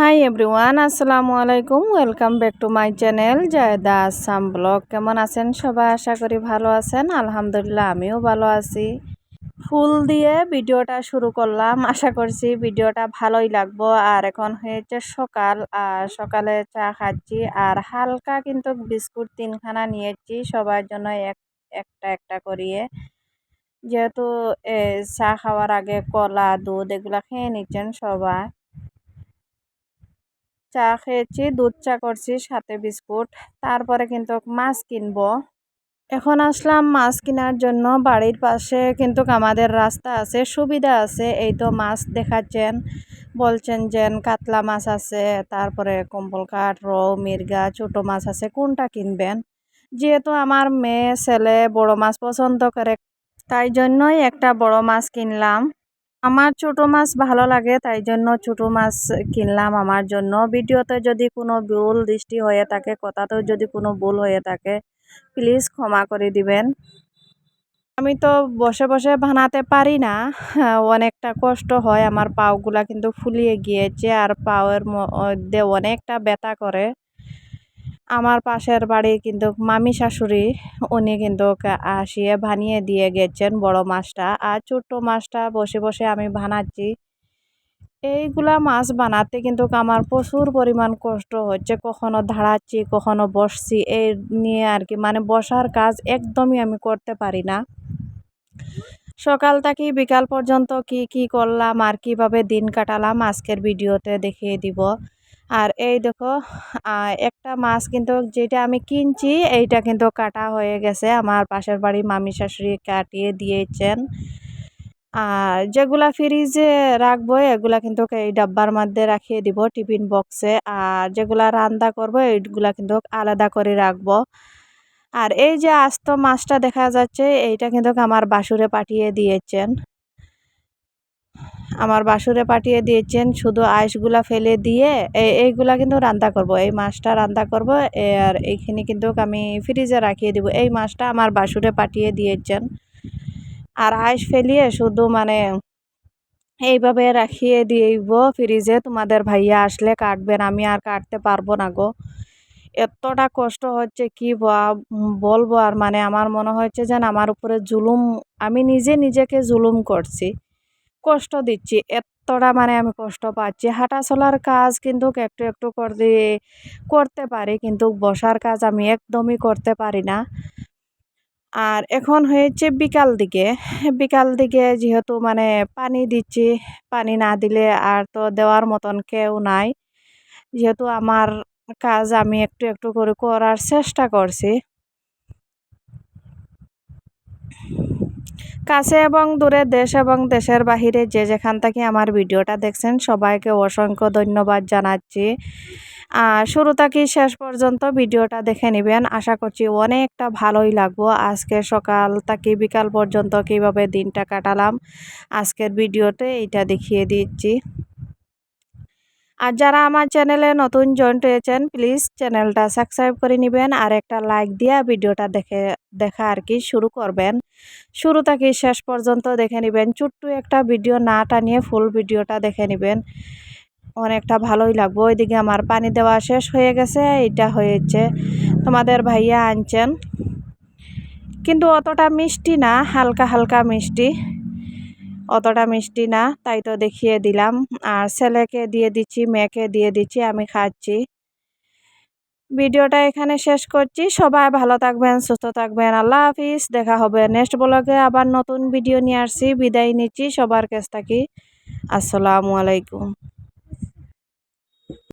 High everyone আসসালামু আলাইকুম welcome back to my channel Zayda Assam blog কেমন আছেন সবাই? আশা করি ভালো আছেন। আলহামদুলিল্লাহ, আমিও ভালো আছি। ফুল দিয়ে ভিডিওটা শুরু করলাম। আশা করছি ভিডিওটা ভালোই লাগবো। আর এখন হয়েছে সকাল। আর সকালে চা খাচ্ছি। আর হালকা কিন্তু বিস্কুট তিনখানা নিয়েছি সবার জন্য এক, একটা একটা করিয়ে। যেহেতু চা খাওয়ার আগে কলা, দুধ এগুলো খেয়ে নিচ্ছেন সবাই। চা খেয়েছি, দুধ চা করছি, সাথে বিস্কুট, তারপরে কিন্তু মাছ কিনবো। এখন আসলাম মাছ কেনার জন্য, বাড়ির পাশে কিন্তু আমাদের রাস্তা আছে, সুবিধা আছে, এই তো মাছ দেখাচ্ছেন, বলছেন যে কাতলা মাছ আছে, তারপরে কম্বল কাঠ, রৌ, মির্গা, ছোটো মাছ আছে, কোনটা কিনবেন? যেহেতু আমার মেয়ে, ছেলে, বড় মাছ পছন্দ করে, তাই জন্যই একটা বড় মাছ কিনলাম। আমার ছোটো মাছ ভালো লাগে, তাই জন্য ছোটো মাছ কিনলাম আমার জন্য। ভিডিওতে যদি কোনো ভুল দৃষ্টি হয়ে থাকে, কথাতেও যদি কোনো ভুল হয়ে থাকে প্লিজ ক্ষমা করে দিবেন। আমি তো বসে বসে বানাতে পারি না। অনেকটা কষ্ট হয়, আমার পাওগুলা কিন্তু ফুলিয়ে গিয়েছে, আর পাওয়ের মধ্যে অনেকটা ব্যথা করে। আমার পাশের বাড়ি কিন্তু মামি শাশুড়ি, উনি কিন্তু আসিয়ে বানিয়ে দিয়ে গেছেন বড় মাছটা। আর ছোট্ট মাছটা বসে বসে আমি বানাচ্ছি। এইগুলা মাছ বানাতে কিন্তু আমার প্রচুর পরিমাণ কষ্ট হচ্ছে। কখনো ধাড়াচ্ছি, কখনো বসছি এই নিয়ে আর কি। মানে বসার কাজ একদমই আমি করতে পারি না। সকাল থেকে বিকাল পর্যন্ত কি কি করলাম আর কীভাবে দিন কাটালাম আজকের ভিডিওতে দেখিয়ে দিব। আর এই দেখো একটা মাছ কিন্তু যেটা আমি কিনছি, এইটা কিন্তু কাটা হয়ে গেছে। আমার পাশের বাড়ি মামি শাশুড়ি কাটিয়ে দিয়েছেন। আর যেগুলা ফ্রিজে রাখব, এগুলা কিন্তু এই ডাব্বার মধ্যে রাখিয়ে দিব টিফিন বক্সে। আর যেগুলা রান্না করব, এইগুলা কিন্তু আলাদা করে রাখব। আর এই যে আস্ত মাছটা দেখা যাচ্ছে, এইটা কিন্তু আমার বাসুরে পাঠিয়ে দিয়েছেন। আমার বাসুরে পাঠিয়ে দিয়েছেন, শুধু আইসগুলা ফেলে দিয়ে এইগুলা কিন্তু রান্না করব। এই মাছটা রান্না করব আর এইখানে কিন্তু আমি ফ্রিজে রাখিয়ে দিব। এই মাছটা আমার বাসুরে পাঠিয়ে দিয়েছেন। আর আইস ফেলিয়ে শুধু মানে এইভাবে রাখিয়ে দিব ফ্রিজে। তোমাদের ভাইয়া আসলে কাটবেন, আমি আর কাটতে পারব না গো। এতটা কষ্ট হচ্ছে কি বলব আর মানে আমার মনে হচ্ছে যেন আমার উপরে জুলুম, আমি নিজে নিজেকে জুলুম করছি। কষ্ট দিচ্ছি। এতটা মানে আমি কষ্ট পাচ্ছি। হাঁটা চলার কাজ কিন্তু একটু একটু করতে করতে পারি কিন্তু বসার কাজ আমি একদমই করতে পারি না। আর এখন হয়েছে বিকাল দিকে। বিকাল দিকে যেহেতু মানে পানি দিচ্ছি, পানি না দিলে আর তো দেওয়ার মতন কেউ নাই। যেহেতু আমার কাজ আমি একটু একটু করে করার চেষ্টা করছি। কাছে এবং দূরে দেশ এবং দেশের বাহিরে যে যেখান থেকে আমার ভিডিওটা দেখছেন, সবাইকে অসংখ্য ধন্যবাদ জানাচ্ছি। শুরু থাকি শেষ পর্যন্ত ভিডিওটা দেখে নেবেন। আশা করছি অনেকটা ভালোই লাগবো। আজকে সকাল থেকে বিকাল পর্যন্ত কীভাবে দিনটা কাটালাম, আজকের ভিডিওতে এইটা দেখিয়ে দিচ্ছি। আর যারা আমার চ্যানেলে নতুন জয়েন্ট হয়েছেন প্লিজ চ্যানেলটা সাবস্ক্রাইব করে নেবেন আর একটা লাইক দিয়ে ভিডিওটা দেখে, দেখা আর কি শুরু করবেন। শুরু থেকে শেষ পর্যন্ত দেখে নেবেন, ছোট্ট একটা ভিডিও না টানিয়ে ফুল ভিডিওটা দেখে নেবেন। অনেকটা ভালোই লাগবে। ওইদিকে আমার পানি দেওয়া শেষ হয়ে গেছে এটা হয়েছে। তোমাদের ভাইয়া আনছেন। কিন্তু অতটা মিষ্টি না, হালকা হালকা মিষ্টি। অতটা মিষ্টি না, তাই তো দেখিয়ে দিলাম। আর ছেলেকে দিয়ে দিচ্ছি, মেয়েকে দিয়ে দিচ্ছি, আমি খাচ্ছি। ভিডিওটা এখানে শেষ করছি। সবাই ভালো থাকবেন, সুস্থ থাকবেন। আল্লাহ হাফিজ। দেখা হবে নেক্সট ব্লগে। আবার নতুন ভিডিও নিয়ে আসছি। বিদায় নিচ্ছি সবার কাছ থাকি। আসসালামু আলাইকুম।